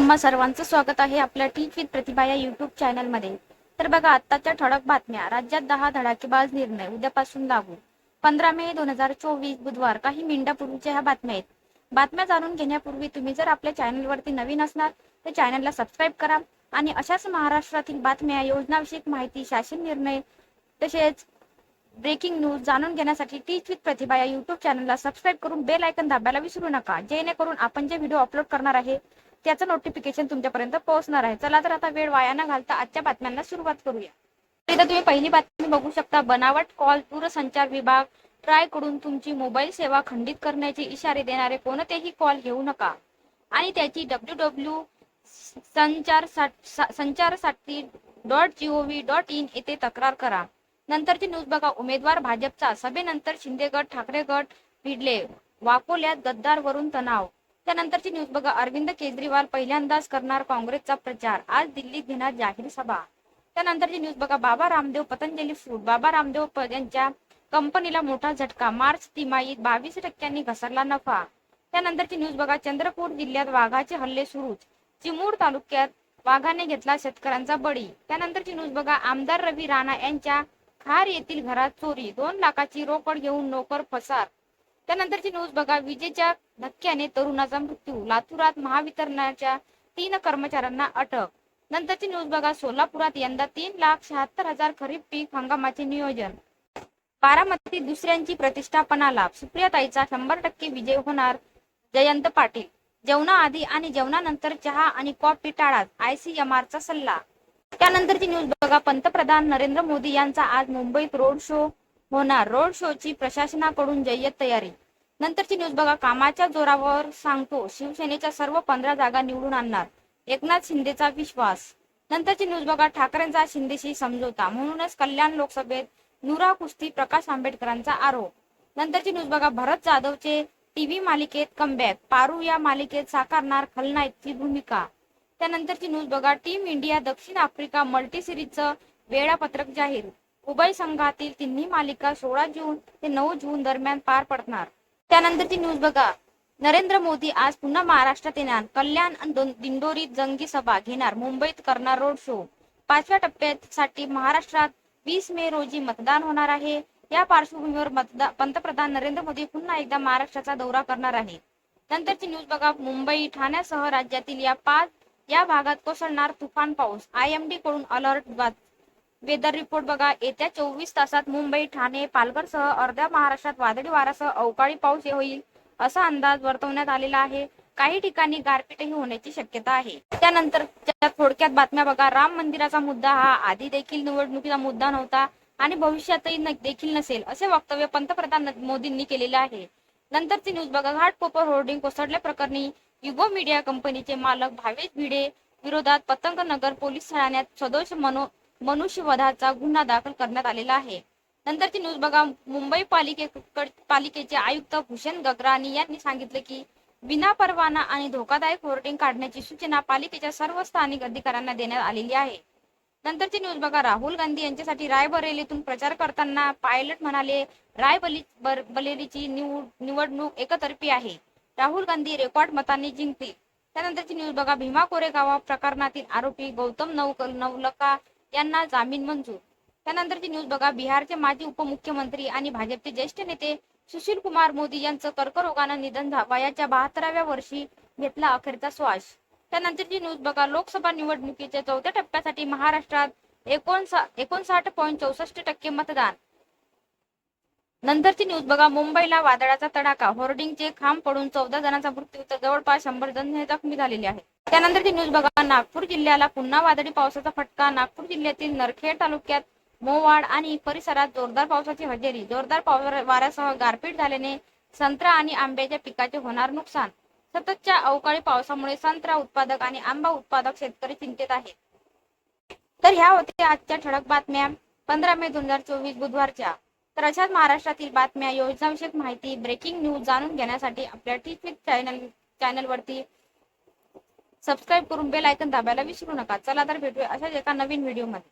तुम्हा सर्वांचं स्वागत आहे आपल्या टीच विथ प्रतिभा या युट्यूब चॅनलमध्ये तर बघा आत्ताच्या ठळक बातम्या. राज्यात दहा धडाकेबाज निर्णय उद्यापासून लागू. पंधरा मे दोन हजार चोवीस बुधवार. काही मिनिटापूर्वीच्या ह्या बातम्या आहेत. बातम्या जाणून घेण्यापूर्वी तुम्ही जर आपल्या चॅनलवरती नवीन असणार तर चॅनलला सबस्क्राईब करा आणि अशाच महाराष्ट्रातील बातम्या योजनाविषयक माहिती शासन निर्णय तसेच ब्रेकिंग न्यूज जाणून घेण्यासाठी टीच विथ प्रतिभा या युट्यूब चॅनलला सबस्क्राईब करून बेल आयकन दाबायला विसरू नका. जेणेकरून आपण जे व्हिडिओ अपलोड करणार आहे त्याचं नोटिफिकेशन तुमच्यापर्यंत पोहोचणार आहे. चला तर आता वेळ वाया न घालता आजच्या बातम्यांना सुरुवात करूया. इथं तुम्ही पहिली बातमी बघू शकता. बनावट कॉल दूरसंचार विभाग ट्रायकडून तुमची मोबाईल सेवा खंडित करण्याचे इशारे देणारे कोणतेही कॉल घेऊ नका. आणि त्याची डब्ल्यू डब्ल्यू संचार संचारसाठी डॉट जीओव्ही डॉट इन येथे तक्रार करा. नंतरची न्यूज बघा. उमेदवार भाजपचा. सभेनंतर शिंदे गट ठाकरे गट भिडले वाकोल्यात गद्दारवरून तणाव. त्यानंतरची न्यूज बघा. अरविंद केजरीवाल पहिल्यांदाच करणार काँग्रेसचा प्रचार. आज दिल्लीत घेणार जाहीर सभा. त्यानंतरची न्यूज बघा. बाबा रामदेव पतंजली फूड बाबा रामदेव यांच्या कंपनीला मोठा झटका. मार्च तिमाहीत बावीस टक्क्यांनी घसरला नफा. त्यानंतरची न्यूज बघा. चंद्रपूर जिल्ह्यात वाघाचे हल्ले सुरूच. चिमूर तालुक्यात वाघाने घेतला शेतकऱ्यांचा बळी. त्यानंतरची न्यूज बघा. आमदार रवी राणा यांच्या खार येथील घरात चोरी. दोन लाखाची रोकड घेऊन नोकर फसार त्यानंतरची न्यूज बघा. विजेच्या धक्क्याने तरुणाचा मृत्यू. लातूरात महावितरणाच्या तीन कर्मचाऱ्यांना अटक. नंतरची न्यूज बघा. सोलापुरात यंदा तीन लाख शहात्तर हजार खरीप पीक हंगामाचे नियोजन. बारामती दुसऱ्यांची प्रतिष्ठापना लाभ. सुप्रियाताईचा शंभर टक्के विजय होणार जयंत पाटील. जेवणाआधी आणि जेवणानंतर चहा आणि कॉफी टाळा आयसीएमआरचा सल्ला. त्यानंतरची न्यूज बघा. पंतप्रधान नरेंद्र मोदी यांचा आज मुंबईत रोड शो. होणार रोड शोची प्रशासनाकडून जय्यत तयारी. नंतरची न्यूज बघा कामाच्या जोरावर सांगतो शिवसेनेच्या सर्व पंधरा जागा निवडून आणणार. एकनाथ शिंदेचा विश्वास. नंतरची न्यूज बघा ठाकरेंचा शिंदेशी समझोता. म्हणूनच कल्याण लोकसभेत नुरा कुस्ती प्रकाश आंबेडकरांचा आरोप. नंतरची न्यूज बघा भरत जाधवचे टीव्ही मालिकेत कमबॅक पारू या मालिकेत साकारणार खलनायकची भूमिका. त्यानंतरची न्यूज बघा टीम इंडिया दक्षिण आफ्रिका मल्टी सिरीजचं वेळापत्रक जाहीर. उभय संघातील तिन्ही मालिका सोळा जून ते नऊ जून दरम्यान पार पडणार. त्यानंतरची न्यूज बघा. नरेंद्र मोदी आज पुन्हा महाराष्ट्रात येणार. कल्याण दिंडोरीत जंगी सभा घेणार. मुंबईत करणार रोड शो. पाचव्या टप्प्यासाठी महाराष्ट्रात वीस मे रोजी मतदान होणार आहे. या पार्श्वभूमीवर मतदान पंतप्रधान नरेंद्र मोदी पुन्हा एकदा महाराष्ट्राचा दौरा करणार आहे. नंतरची न्यूज बघा. मुंबई ठाण्यासह राज्यातील या पाच या भागात कोसळणार तुफान पाऊस. आय एम डी कडून अलर्ट वेदर रिपोर्ट बघा. येत्या चोवीस तासात मुंबई ठाणे पालघरसह अर्ध्या महाराष्ट्रात वादळी वाऱ्यासह अवकाळी पाऊस होईल असा अंदाज वर्तवण्यात आलेला आहे. काही ठिकाणी गारपीटही होण्याची शक्यता आहे. त्यानंतर थोडक्यात बातम्या बघा. राम मंदिराचा मुद्दा हा आधी देखील निवडणुकीचा मुद्दा नव्हता आणि भविष्यातही देखील नसेल असे वक्तव्य पंतप्रधान मोदींनी केलेले आहे. नंतरची न्यूज बघा. घाटकोपर होर्डिंग कोसळल्या प्रकरणी युगो मीडिया कंपनीचे मालक भावेश भिडे विरोधात पतंग नगर पोलीस ठाण्यात सदोष मनो मनुष्यवधाचा गुन्हा दाखल करण्यात आलेला आहे. नंतरची न्यूज बघा. मुंबई पालिके पालिकेचे आयुक्त भूषण गगरानी यांनी सांगितले की विना परवाना आणि धोकादायक होर्डिंग काढण्याची सूचना पालिकेच्या सर्व स्थानिक अधिकाऱ्यांना देण्यात आलेली आहे. नंतरची न्यूज बघा. राहुल गांधी यांच्यासाठी रायबरेलीतून प्रचार करताना पायलट म्हणाले रायबली बर- बरेलीची निवडणूक एकतर्फी आहे. राहुल गांधी रेकॉर्ड मतांनी जिंकतील. त्यानंतरची न्यूज बघा. भीमा कोरेगाव प्रकरणातील आरोपी गौतम नवक नवलका यांना जामीन मंजूर. त्यानंतरची न्यूज बघा बिहारचे माजी उपमुख्यमंत्री आणि भाजपचे ज्येष्ठ नेते सुशील कुमार मोदी यांचं कर्करोगानं निधन वयाच्या बहात्तराव्या वर्षी घेतला अखेरचा श्वास. त्यानंतरची न्यूज बघा लोकसभा निवडणुकीच्या चौथ्या टप्प्यासाठी महाराष्ट्रात एकोणसा एकोणसाठ पॉईंट चौसष्ट टक्के मतदान. नंतरची न्यूज बघा मुंबईला वादळाचा तडाखा होर्डिंगचे खांब पडून चौदा जणांचा मृत्यू तर जवळपास शंभर जण जखमी झालेले आहेत. त्यानंतरची न्यूज बघा नागपूर जिल्ह्याला पुन्हा वादळी पावसाचा फटका. नागपूर जिल्ह्यातील नरखेड तालुक्यात मोवाड आणि परिसरात जोरदार पावसाची हजेरी. जोरदार पावसा वाऱ्यासह गारपीट झाल्याने संत्रा आणि आंब्याच्या पिकाचे होणार नुकसान. सततच्या अवकाळी पावसामुळे संत्रा उत्पादक आणि आंबा उत्पादक शेतकरी चिंतेत आहेत. तर ह्या होत्या आजच्या ठळक बातम्या. पंधरा मे दोन हजार चोवीस बुधवारच्या. तर अशाच महाराष्ट्रातील बातम्या योजनाविषयक माहिती ब्रेकिंग न्यूज जाणून घेण्यासाठी आपल्या टी चॅनल चॅनलवरती सबस्क्राईब करून बेल आयकन दाबायला विसरू नका. चला तर भेटूया अशाच एका नवीन व्हिडिओमध्ये